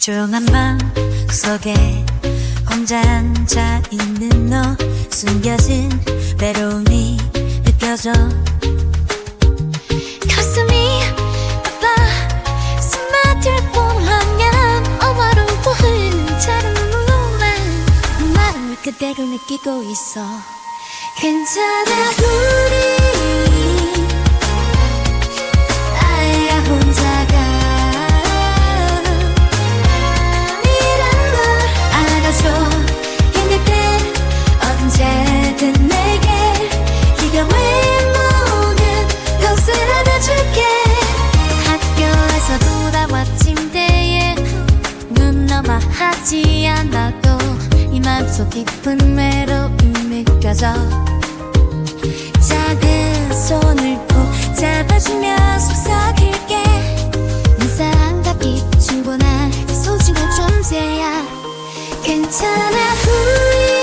조용한 방 속에 혼자 앉아 있는 너 숨겨진 외로움이 느껴져. 가슴이 아파 숨막힐 뻔하면 어마루고 흐르는 차른 눈물로만 마음을 그대로 느끼고 있어. 괜찮아 우리 아야 혼자 깊은 외로움이 느껴져. 작은 손을 꼭 잡아주며 속삭일게. 네 사랑답기 충분한 소중한 존재야. 괜찮아 우리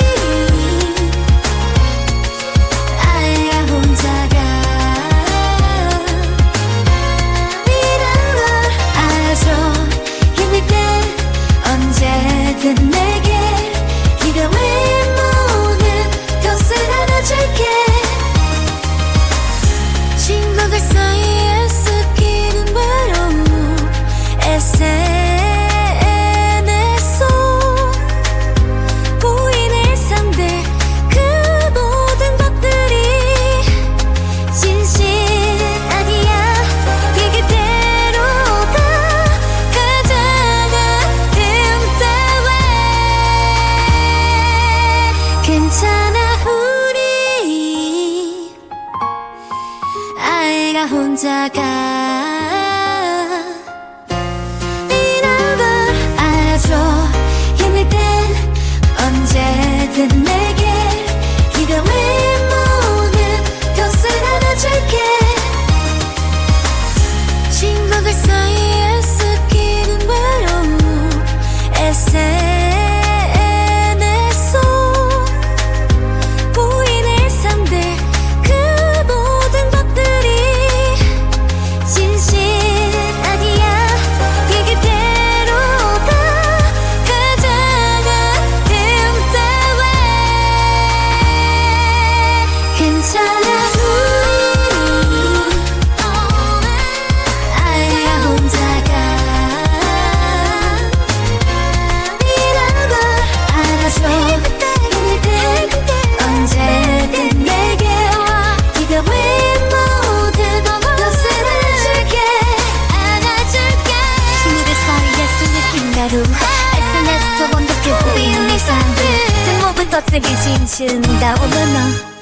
괜찮아 우리. 아이가 걸 알아줘. 힘들 땐 언제든 내 碎片清醒但我们